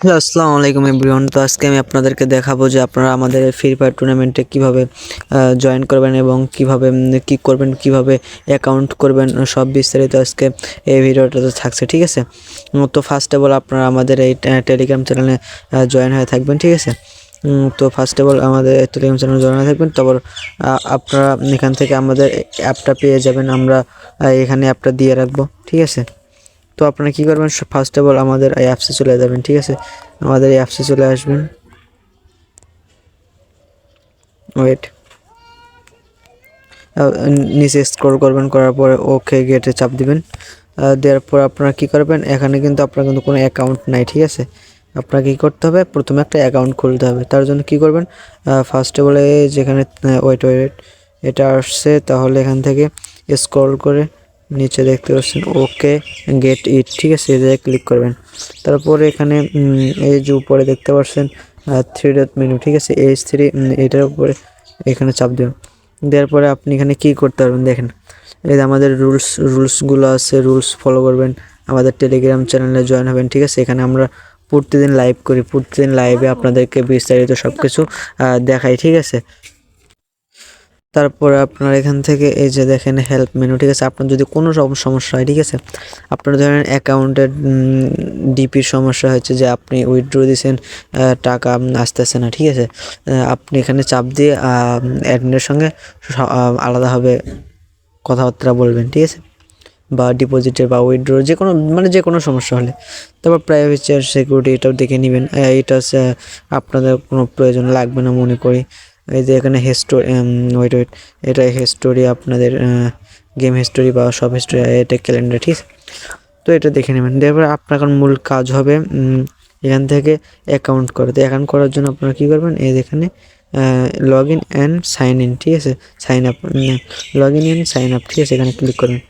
Hello আসসালামু আলাইকুম everyone. তো আজকে আমি আপনাদেরকে দেখাবো যে আপনারা আমাদের ফ্রি ফায়ার টুর্নামেন্টে কীভাবে জয়েন করবেন এবং কীভাবে কি করবেন, কীভাবে অ্যাকাউন্ট করবেন, সব বিস্তারিত আজকে এই ভিডিওটাতে থাকছে, ঠিক আছে? তো ফার্স্ট অফ অল আপনারা আমাদের এই টেলিগ্রাম চ্যানেলে জয়েন হয়ে থাকবেন, ঠিক আছে? তো ফার্স্ট অফ অল আমাদের টেলিগ্রাম চ্যানেলে জয়েন হয়ে থাকবেন, তারপর আপনারা এখান থেকে আমাদের অ্যাপটা পেয়ে যাবেন, আমরা এখানে অ্যাপটা দিয়ে রাখব, ঠিক আছে? তো আপনারা কী করবেন? ফার্স্ট অফ অল আমাদের এই অ্যাপসে চলে যাবেন, ঠিক আছে? আমাদের এই অ্যাপসে চলে আসবেন। ওয়েট নিচে স্ক্রল করবেন, করার পরে ওকে গেটে চাপ দিবেন। দেওয়ার পর আপনারা কী করবেন? এখানে কিন্তু আপনার কিন্তু কোনো অ্যাকাউন্ট নাই, ঠিক আছে? আপনাকে কী করতে হবে? প্রথমে একটা অ্যাকাউন্ট খুলতে হবে। তার জন্য কী করবেন? ফার্স্ট অল যেখানে ওয়েট ওয়েট এটা আসছে, তাহলে এখান থেকে স্ক্রল করে নিচে দেখতে পাচ্ছেন ওকে গেট ইট ঠিক আছে, এই জায়গায় ক্লিক করবেন। তারপরে এখানে এই যে উপরে দেখতে পাচ্ছেন থ্রি ডট মেনু ঠিক আছে এইচ থ্রি এটার উপরে এখানে চাপ দেবেন। দেওয়ার পরে আপনি এখানে কি করতে পারবেন দেখেন। এই আমাদের রুলস রুলসগুলো আছে রুলস ফলো করবেন, আমাদের টেলিগ্রাম চ্যানেলে জয়েন হবেন, ঠিক আছে, এখানে আমরা প্রতিদিন লাইভ করি, প্রতিদিন লাইভে আপনাদেরকে বিস্তারিত সব কিছু দেখাই, ঠিক আছে। তারপরে আপনার এখান থেকে এই যে দেখেন হেল্প মেনু ঠিক আছে? আপনার যদি কোনো রকম সমস্যা হয়, ঠিক আছে? আপনার ধরেন অ্যাকাউন্টের ডিপির সমস্যা হচ্ছে যে আপনি উইথড্র দিয়েছেন টাকা আসতেছে না, ঠিক আছে? আপনি এখানে চাপ দিয়ে অ্যাডমিনের সঙ্গে আলাদাভাবে কথাবার্তা বলবেন, ঠিক আছে? বা ডিপোজিটের বা উইথড্র যে কোনো মানে যে কোনো সমস্যা হলে। তারপর প্রাইভেসি আর সিকিউরিটি এটাও দেখে নেবেন। এটা আপনাদের কোনো প্রয়োজন লাগবে না মনে করি। এই যে এখানে হিস্টোরি ওয়েট ওয়েট এটা হিস্টোরি আপনাদের গেম হিস্টোরি বা সব হিস্টোরি এটা ক্যালেন্ডার ঠিক তো এটা দেখে নেবেন। তারপর আপনার এখন মূল কাজ হবে এখান থেকে অ্যাকাউন্ট করে। তো অ্যাকাউন্ট করার জন্য আপনারা কী করবেন? এই যেখানে log in and sign in ঠিক আছে? Sign up log in and sign up ঠিক আছে? এখানে ক্লিক করবেন।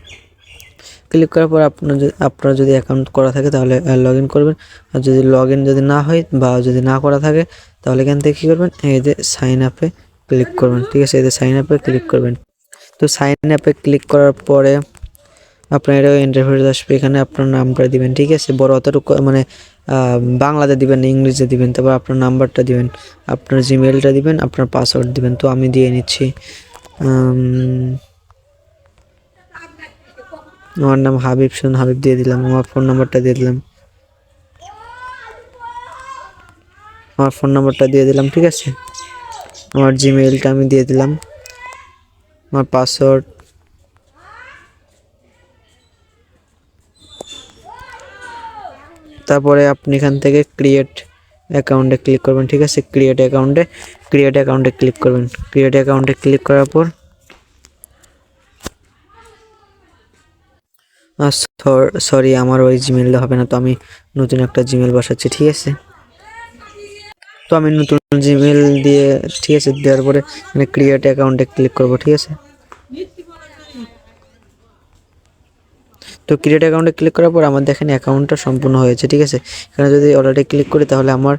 ক্লিক করার পর আপনার যদি আপনার যদি অ্যাকাউন্ট করা থাকে তাহলে লগ ইন করবেন। আর যদি লগ ইন যদি না হয় বা যদি না করা থাকে, তাহলে এখান থেকে কী করবেন? এই যে সাইন আপে ক্লিক করবেন, ঠিক আছে? এই যে সাইন আপে ক্লিক করবেন। তো সাইন আপে ক্লিক করার পরে আপনার এটা ইন্টারভিউ আসবে। এখানে আপনার নামটা দিবেন, ঠিক আছে? বড় অতটুকু মানে বাংলাতে দিবেন, ইংলিশে দিবেন, তারপর আপনার নাম্বারটা দিবেন, আপনার জিমেলটা দিবেন, আপনার পাসওয়ার্ড দিবেন। তো আমি দিয়ে নিচ্ছি। আমার নাম হাবিব শুন হাবিব দিয়ে দিলাম, আমার ফোন নাম্বারটা দিয়ে দিলাম। আমার ফোন নাম্বারটা দিয়ে দিলাম, ঠিক আছে? আমার জিমেইলটা আমি দিয়ে দিলাম। আমার পাসওয়ার্ড তারপরে আপনি এখান থেকে ক্রিয়েট অ্যাকাউন্টে ক্লিক করবেন, ঠিক আছে? ক্রিয়েট অ্যাকাউন্টে ক্রিয়েট অ্যাকাউন্টে ক্লিক করবেন। ক্রিয়েট অ্যাকাউন্টে ক্লিক করার পর সরি আমার ওই জিমেলটা হবে না, তো আমি নতুন একটা জিমেল বসাচ্ছি, ঠিক আছে? তো আমি নতুন জিমেল দিয়ে, ঠিক আছে, দেওয়ার পরে মানে ক্রিয়েট অ্যাকাউন্টে ক্লিক করব, ঠিক আছে? তো ক্রিয়েট অ্যাকাউন্টে ক্লিক করার পর আমার দেখেন অ্যাকাউন্টটা সম্পূর্ণ হয়েছে, ঠিক আছে? এখানে যদি অলরেডি ক্লিক করি তাহলে আমার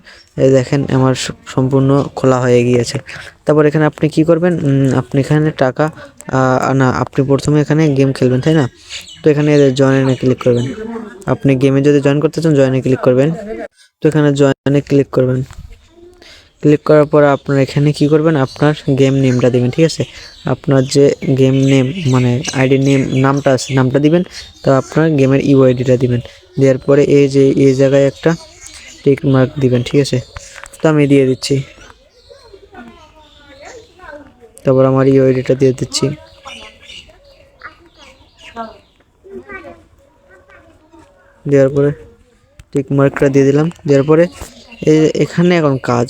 দেখেন আমার সম্পূর্ণ খোলা হয়ে গিয়েছে। তারপর এখানে আপনি কি করবেন? আপনি এখানে টাকা না, আপনি প্রথমে এখানে গেম খেলবেন, তাই না? তো এখানে জয়েনে ক্লিক করবেন। আপনি গেমে যদি জয়েন করতে চান জয়েনে ক্লিক করবেন। তো এখানে জয়েনে ক্লিক করবেন। ক্লিক করার পর আপনার এখানে কি করবেন? আপনার গেম নেমটা দিবেন, ঠিক আছে? আপনার যে গেম নেম মানে আইডি নেম নামটা আছে, নামটা দিবেন, তো আপনার গেমের ইউআইডিটা দিবেন। দেওয়ার পরে এই যে, এই জায়গায় একটা টিক মার্ক দিবেন, ঠিক আছে? তো আমি দিয়ে দিচ্ছি। তারপর আমার ইউআইডিটা দিয়ে দিচ্ছি। দেওয়ার পরে টিক মার্কটা দিয়ে দিলাম। দেওয়ার পরে এখানে এখন কাজ।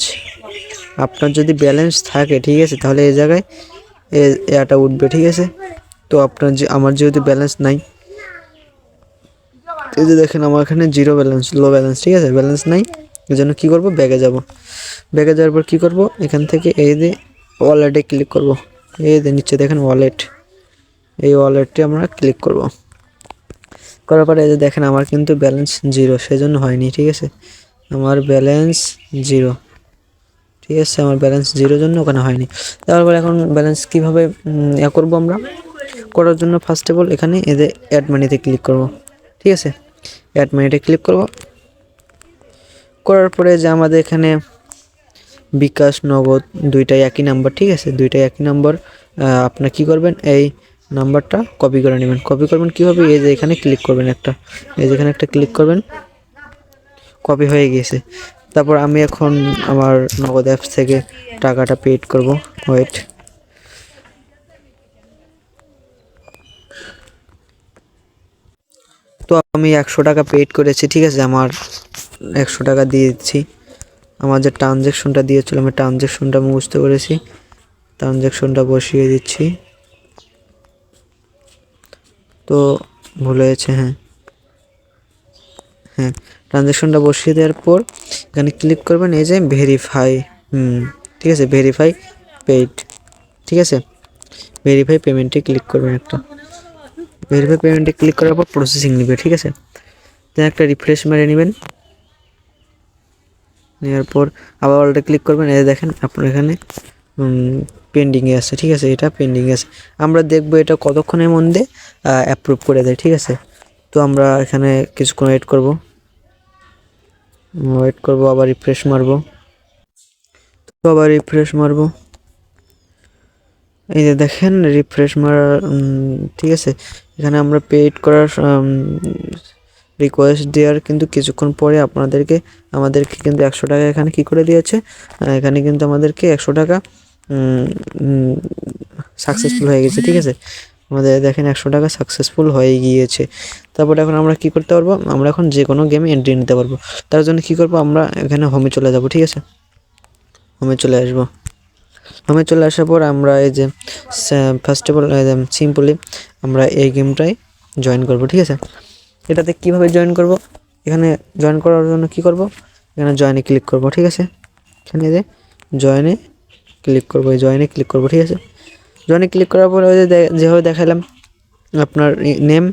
আপনার যদি ব্যালেন্স থাকে, ঠিক আছে, তাহলে এই জায়গায় এটা উঠবে, ঠিক আছে? তো আপনার যে, আমার যেহেতু ব্যালেন্স নাই, এই যে দেখেন আমার এখানে জিরো ব্যালেন্স লো ব্যালেন্স ঠিক আছে? ব্যালেন্স নাই, এই জন্য কী করব? ব্যাগে যাব। ব্যাগে যাওয়ার পর কী করব? এখান থেকে এই যে ওয়ালেটে ক্লিক করব। এই যে নিচে দেখেন ওয়ালেট এই ওয়ালেটটি আমরা ক্লিক করব। করার পরে এই যে দেখেন আমার কিন্তু ব্যালেন্স জিরো সেজন্য হয়নি, ঠিক আছে? আমার ব্যালেন্স জিরো ঠিক আছে, আমার ব্যালেন্স জিরোর জন্য ওখানে হয়নি। তারপর এখন ব্যালেন্স কীভাবে ইয়া করব আমরা? করার জন্য ফার্স্ট অফ অল এখানে এদের অ্যাড মানিতে ক্লিক করব। ঠিক আছে? অ্যাড মানিতে ক্লিক করব। করার পরে যে আমাদের এখানে বিকাশ, নগদ দুইটাই একই নাম্বার ঠিক আছে? দুইটাই একই নাম্বার আপনার কি করবেন? এই নাম্বারটা কপি করে নেবেন। কপি করবেন কীভাবে? এই যে এখানে ক্লিক করবেন একটা। এই যে এখানে একটা ক্লিক করবেন। কপি হয়ে গিয়েছে। তারপর আমি এখন আমার নগদ অ্যাপস থেকে টাকাটা পেড করব। ওয়েট তো আমি একশো টাকা পেড করেছি, ঠিক আছে? আমার একশো টাকা দিয়ে দিচ্ছি আমার যে ট্রানজ্যাকশনটা দিয়েছিল আমি ট্রানজ্যাকশনটা বুঝতে পেরেছি ট্রানজ্যাকশনটা বসিয়ে দিচ্ছি। তো ভুল হয়েছে হ্যাঁ। হ্যাঁ। ট্রানজ্যাকশনটা বসিয়ে দেওয়ার পর, এখানে ক্লিক করবেন, এই যে ভেরিফাই হুম, ঠিক আছে ভেরিফাই পেইড ঠিক আছে? ভেরিফাই পেমেন্টে ক্লিক করবেন একটা। ভেরিফাই পেমেন্টে ক্লিক করার পর প্রসেসিং নেবে, ঠিক আছে? একটা রিফ্রেশ মেরে নেবেন। নেওয়ার পর আবার অলটা ক্লিক করবেন, এই দেখেন আপনার এখানে পেন্ডিংয়ে আছে, ঠিক আছে? এটা পেন্ডিংয়ে আছে। আমরা দেখব এটা কতক্ষণের মধ্যে অ্যাপ্রুভ করে দেয়, ঠিক আছে? তো আমরা এখানে কিছুক্ষণ ওয়েট করব। ওয়েট করব, আবার রিফ্রেশ মারবো। তো আবার রিফ্রেশ মারবো। এই যে দেখেন রিফ্রেশ মারা ঠিক আছে? এখানে আমরা পেইড করার রিকোয়েস্ট দেওয়ার কিন্তু কিছুক্ষণ পরে আপনাদেরকে, আমাদেরকে কিন্তু একশো টাকা এখানে কি করে দিয়েছে? এখানে কিন্তু আমাদেরকে একশো টাকা সাকসেসফুল হয়ে গেছে, ঠিক আছে? আমাদের দেখেন একশো টাকা সাকসেসফুল হয়ে গিয়েছে। তারপরে এখন আমরা কি করতে পারব? আমরা এখন যে কোনো গেমে এন্ট্রি নিতে পারব। তার জন্য কি করব? আমরা এখানে হোমে চলে যাব, ঠিক আছে? হোমে চলে আসব। হোমে চলে আসার পর আমরা এই যে ফার্স্ট অফ অল সিম্পলি আমরা এই গেমটাই জয়েন করব, ঠিক আছে? এটাতে কীভাবে জয়েন করব? এখানে জয়েন করার জন্য কি করব? এখানে জয়েনে ক্লিক করব, ঠিক আছে? এখানে যে জয়েনে ক্লিক করব, এই জয়েনে ক্লিক করব, ঠিক আছে? জয়েনে ক্লিক করার পরে ওই যেভাবে দেখালাম, আপনার নেম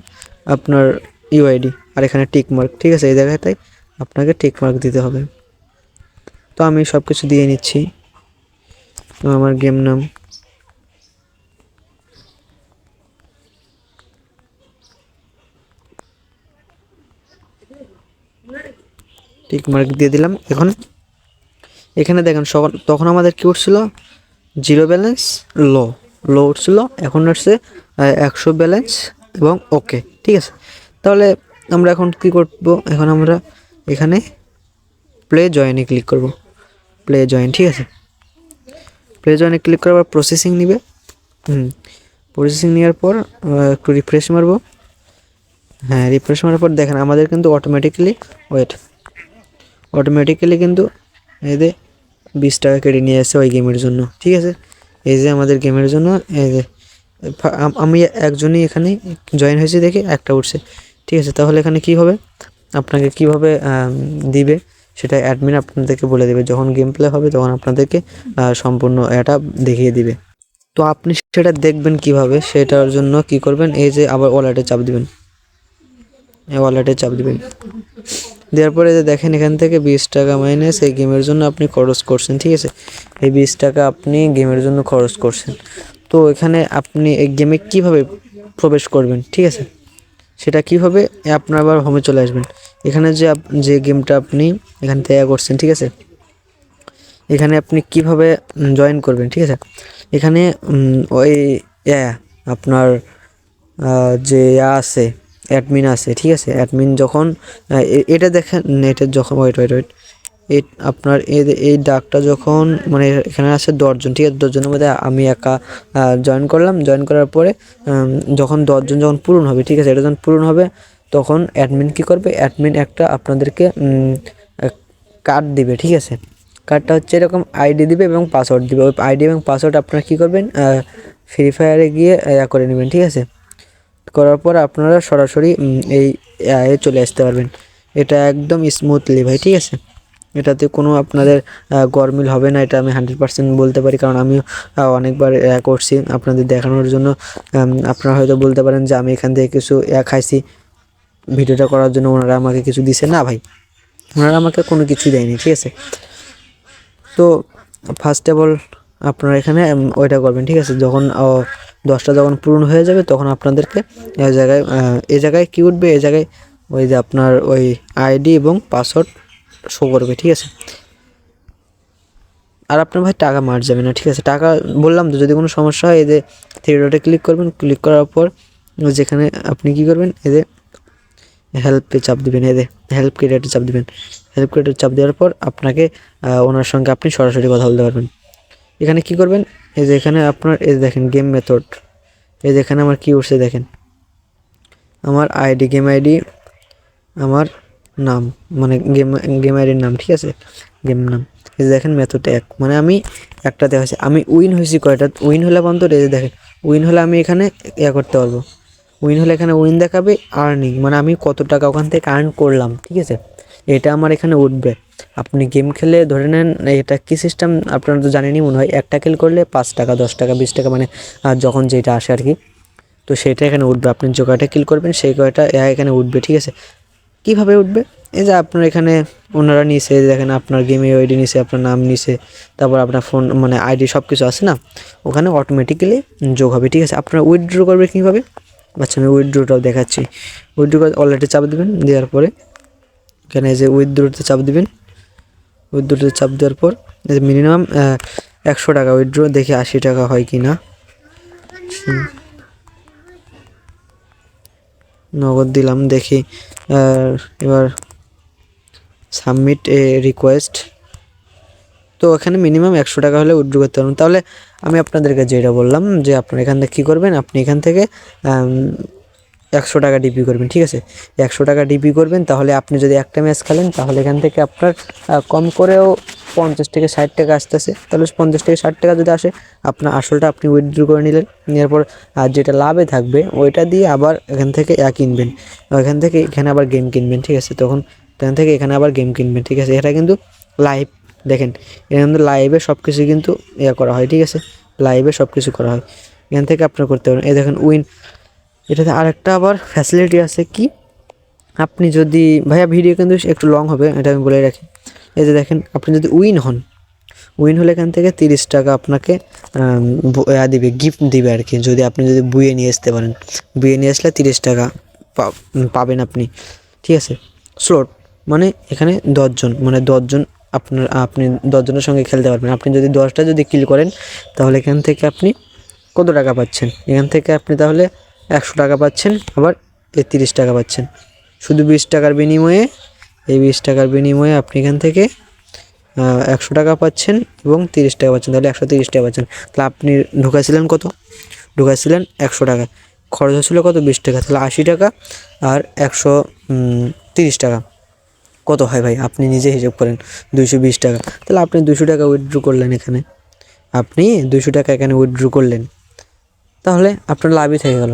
আপনার ইউআইডি আর এখানে টিক মার্ক ঠিক আছে? এই জায়গাটাই আপনাকে টিক মার্ক দিতে হবে। তো আমি সব কিছু দিয়ে নিচ্ছি। আমার গেম নাম টিক মার্ক দিয়ে দিলাম। এখন এখানে দেখেন তখন আমাদের কী উঠছিল? জিরো ব্যালেন্স লো লো উঠছিল এখন আসছে একশো ব্যালেন্স এবং ওকে ঠিক আছে? তাহলে আমরা এখন কি করব? এখন আমরা এখানে প্লে জয়েনে ক্লিক করব। প্লে জয়েন ঠিক আছে? প্লে জয়েনে ক্লিক করার পর প্রসেসিং নিবে। হুম প্রসেসিং নেওয়ার পর একটু রিফ্রেশ মারবো। হ্যাঁ রিফ্রেশ মারার পর দেখেন, আমাদের কিন্তু অটোমেটিক্যালি ওয়েট অটোমেটিক্যালি কিন্তু এদের বিশ টাকা কেটে নিয়ে আসছে ওই গেমের জন্য, ঠিক আছে? এই যে আমাদের গেমের জন্য, এই যে আমি একজনই এখানে জয়েন হয়েছি দেখে একটা উঠছে। ঠিক আছে, তাহলে এখানে কি হবে? আপনাকে কীভাবে দিবে সেটা অ্যাডমিন আপনাদেরকে বলে দেবে। যখন গেম প্লে হবে তখন আপনাদেরকে সম্পূর্ণ এটা দেখিয়ে দিবে। তো আপনি সেটা দেখবেন কীভাবে, সেটার জন্য কি করবেন? এই যে আবার ওয়ালেটে চাপ দিবেন। ওয়ালেটে চাপ দিবেন। দেওয়ার পরে যে দেখেন এখান থেকে বিশ টাকা মাইনাস এই গেমের জন্য আপনি খরচ করছেন, ঠিক আছে? এই বিশ টাকা আপনি গেমের জন্য খরচ করছেন। তো এখানে আপনি এই গেমে কীভাবে প্রবেশ করবেন, ঠিক আছে? সেটা কীভাবে? আপনার আবার হোমে চলে আসবেন। এখানে যে যে গেমটা আপনি এখান থেকে করছেন, ঠিক আছে? এখানে আপনি কীভাবে জয়েন করবেন, ঠিক আছে? এখানে ওই আপনার যে আছে অ্যাডমিন আছে, ঠিক আছে? অ্যাডমিন যখন এটা দেখেন নেটের যখন ওয়েট ওয়েট ওয়েট এই আপনার এই ডাকটা যখন মানে এখানে আছে দশজন, ঠিক আছে? দশজনের মধ্যে আমি একা জয়েন করলাম জয়েন করার পরে যখন দশজন যখন পূরণ হবে, ঠিক আছে? এটা যখন পূরণ হবে, তখন অ্যাডমিন কী করবে? অ্যাডমিন একটা আপনাদেরকে কার্ড দিবে, ঠিক আছে? কার্ডটা হচ্ছে এরকম আইডি দিবে এবং পাসওয়ার্ড দিবে। ওই আইডি এবং পাসওয়ার্ড আপনারা কী করবেন? ফ্রি ফায়ারে গিয়ে করে নেবেন, ঠিক আছে? করার পর আপনারা সরাসরি এই এ চলে আসতে পারবেন। এটা একদম স্মুথলি ভাই, ঠিক আছে? এটাতে কোনো আপনাদের গরমিল হবে না, এটা আমি হান্ড্রেড পার্সেন্ট বলতে পারি। কারণ আমিও অনেকবার করছি আপনাদের দেখানোর জন্য। আপনারা হয়তো বলতে পারেন যে আমি এখান থেকে কিছু খাইছি। ভিডিওটা করার জন্য ওনারা আমাকে কিছু দিছে। না ভাই, ওনারা আমাকে কোনো কিছুই দেয়নি, ঠিক আছে? তো ফার্স্ট অফ অল আপনারা এখানে ওইটা করবেন, ঠিক আছে? যখন দশটা যখন পূরণ হয়ে যাবে, তখন আপনাদেরকে এই জায়গায় এই জায়গায় কী উঠবে? এই জায়গায় ওই যে আপনার ওই আইডি এবং পাসওয়ার্ড শো করবে, ঠিক আছে? আর আপনার ভাই টাকা মার যাবে না, ঠিক আছে? টাকা, বললাম তো, যদি কোনো সমস্যা হয় এদের থ্রি ডটে ক্লিক করবেন ক্লিক করার পর যেখানে আপনি কি করবেন? এদের হেল্পে চাপ দিবেন এদের হেল্প ক্রিয়েটে চাপ দিবেন। হেল্প ক্রিয়েটে চাপ দেওয়ার পর আপনাকে ওনার সঙ্গে আপনি সরাসরি কথা বলতে পারবেন। এখানে কি করবেন? এই যে এখানে আপনার, এই দেখেন গেম মেথড এই যে এখানে আমার কি উঠছে দেখেন। আমার আইডি গেম আইডি আমার নাম মানে গেম গেম আইডির নাম, ঠিক আছে? গেম নাম। এই যে দেখেন মেথড এক। মানে আমি একটাতে হয়েছে। আমি উইন হয়েছি কয়টা? উইন হলে পর্যন্ত এই যে দেখেন উইন হলে আমি এখানে ইয়া করতে পারব। উইন হলে এখানে উইন দেখাবে আর্নিং মানে আমি কত টাকা ওখান থেকে আর্ন করলাম, ঠিক আছে? এটা আমার এখানে উঠবে। আপনি গেম খেলে ধরে নেন, এটা কি সিস্টেম আপনারা তো জানেনই মনে হয়, একটা কিল করলে পাঁচ টাকা, দশ টাকা, বিশ টাকা মানে যখন যেটা আসে আর কি। তো সেটা এখানে উঠবে। আপনি যে কয়টা কিল করবেন, সেই কয়টা এখানে উঠবে, ঠিক আছে? কীভাবে উঠবে? এই যে আপনার এখানে ওনারা নিছে দেখেন আপনার গেমে আইডি নিছে, আপনার নাম নিছে, তারপর আপনার ফোন মানে আইডি সব কিছু আছে না? ওখানে অটোমেটিক্যালি যোগ হবে, ঠিক আছে? আপনারা উইথড্র করবে কীভাবে? আচ্ছা আমি উইথড্রটাও দেখাচ্ছি। উইথড্র অলরেডি চাপ দেবেন, দেওয়ার পরে এখানে এই যে উইথড্রোতে চাপ দিবেন। উইথড্রোতে চাপ দেওয়ার পর, এই যে মিনিমাম একশো টাকা উইথড্র দেখি আশি টাকা হয় কি না। নগদ দিলাম, দেখি এবার সাবমিট এ রিকোয়েস্ট তো এখানে মিনিমাম একশো টাকা হলে উইথড্র করতে পারবেন। তাহলে আমি আপনাদেরকে যেটা বললাম, যে আপনারা এখান থেকে কী করবেন? আপনি এখান থেকে একশো টাকা ডিপি করবেন, ঠিক আছে? একশো টাকা ডিপি করবেন, তাহলে আপনি যদি একটা ম্যাচ খেলেন, তাহলে এখান থেকে আপনার কম করেও পঞ্চাশ থেকে ষাট টাকা আসতে আসতেছে। তাহলে পঞ্চাশ থেকে ষাট টাকা যদি আসে, আপনার আসলটা আপনি উইথড্র করে নিলেন, নেওয়ার পর, আর যেটা লাভে থাকবে, ওইটা দিয়ে আবার এখান থেকে এক কিনবেন। এখান থেকে এখানে আবার গেম কিনবেন, ঠিক আছে? তখন এখান থেকে এখানে আবার গেম কিনবেন, ঠিক আছে? এটা কিন্তু লাইভ দেখেন এখানে কিন্তু লাইভে সব কিছু কিন্তু ইয়ে করা হয়, ঠিক আছে? লাইভে সব কিছু করা হয়। এখান থেকে আপনার করতে পারেন। এই দেখেন উইন এটাতে আরেকটা আবার ফ্যাসিলিটি আছে কি? আপনি যদি, ভাইয়া ভিডিও কিন্তু একটু লং হবে, এটা আমি বলে রাখি। এই যে দেখেন, আপনি যদি উইন হন উইন হলে এখান থেকে তিরিশ টাকা আপনাকে দিবে গিফট দিবে আর কি। যদি আপনি যদি বুয়ে নিয়ে আসতে পারেন বুয়ে নিয়ে আসলে তিরিশ টাকা পাবেন আপনি। ঠিক আছে? স্লোট মানে এখানে দশজন মানে দশজন আপনার, আপনি দশজনের সঙ্গে খেলতে পারবেন। আপনি যদি দশটা যদি কিল করেন, তাহলে এখান থেকে আপনি কত টাকা পাচ্ছেন? এখান থেকে আপনি তাহলে একশো টাকা পাচ্ছেন, আবার এই তিরিশ টাকা পাচ্ছেন। শুধু বিশ টাকার বিনিময়ে, এই বিশ টাকার বিনিময়ে আপনি এখান থেকে একশো টাকা পাচ্ছেন এবং তিরিশ টাকা পাচ্ছেন। তাহলে একশো তিরিশ টাকা পাচ্ছেন। তাহলে আপনি ঢুকাইছিলেন কত? ঢুকাইছিলেন একশো টাকা। খরচ হচ্ছিল কত? বিশ টাকা। তাহলে আশি টাকা আর একশো তিরিশ টাকা। কত হয় ভাই? আপনি নিজে হিসেব করেন। দুইশো বিশ টাকা। তাহলে আপনি দুশো টাকা উইথড্র করলেন এখানে। আপনি দুশো টাকা এখানে উইথড্র করলেন। তাহলে আপনার লাভই থেকে গেল।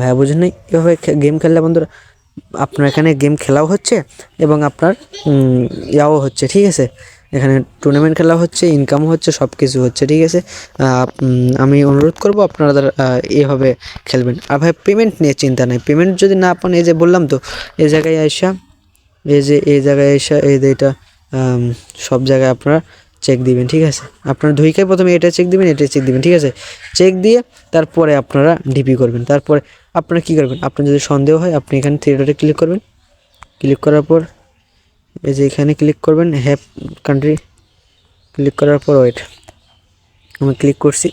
ভাইয়া বুঝেন নাই? এভাবে গেম খেললে বন্ধুরা, আপনার এখানে গেম খেলাও হচ্ছে এবং আপনার ইয়াও হচ্ছে, ঠিক আছে? এখানে টুর্নামেন্ট খেলা হচ্ছে ইনকামও হচ্ছে সব কিছু হচ্ছে, ঠিক আছে? আমি অনুরোধ করব আপনারা এভাবে খেলবেন। আর ভাই পেমেন্ট নিয়ে চিন্তা নেই। পেমেন্ট যদি না পান, এই যে বললাম তো, এই জায়গায় আইসা, এই যে, এই জায়গায় এসে এই যে এটা সব জায়গায় আপনারা চেক দিবেন, ঠিক আছে? আপনারা ধুইকে প্রথমে এটা চেক দিবেন, এটা চেক দিবেন, ঠিক আছে? চেক দিয়ে তারপরে আপনারা ডিপি করবেন। তারপরে আপনারা কী করবেন? আপনার যদি সন্দেহ হয়, আপনি এখানে থিয়েটারে ক্লিক করবেন। ক্লিক করার পর এই যে এখানে ক্লিক করবেন হ্যাপ কান্ট্রি ক্লিক করার পর ওয়েট আমি ক্লিক করছি।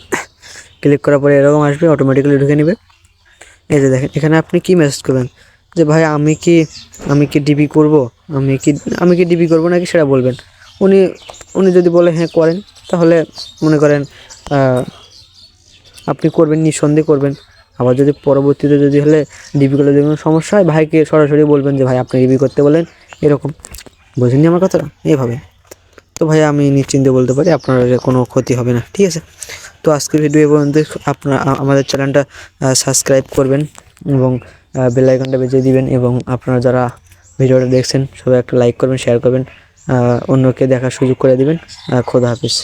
ক্লিক করার পরে এরকম আসবে অটোমেটিক্যালি ঢুকে নেবে। এই যে দেখেন, এখানে আপনি কি মেসেজ করবেন? যে ভাই, আমি কি আমি কি ডিবি করব? আমি কি আমি কি ডিবি করব নাকি সেটা বলবেন। উনি উনি যদি বলে হ্যাঁ করেন, তাহলে মনে করেন আপনি করবেন, নিঃসন্দেহে করবেন। আবার যদি পরবর্তীতে যদি হলে করলে যদি কোনো সমস্যা হয়, ভাইকে সরাসরি বলবেন যে, ভাই, আপনি ডিবি করতে বলেন। এরকম। বোঝেননি আমার কথাটা? এভাবে। তো ভাই, আমি নিশ্চিন্তে বলতে পারি, আপনার কোনো ক্ষতি হবে না, ঠিক আছে? তো আজকের ভিডিও পর্যন্ত আপনারা আমাদের চ্যানেলটা সাবস্ক্রাইব করবেন এবং বেল আইকনটা বেজে দিবেন এবং আপনারা যারা ভিডিওটা দেখছেন, সবাই একটা লাইক করবেন, শেয়ার করবেন। অন্যকে দেখার সুযোগ করে দিবেন। খোদা হাফিজ।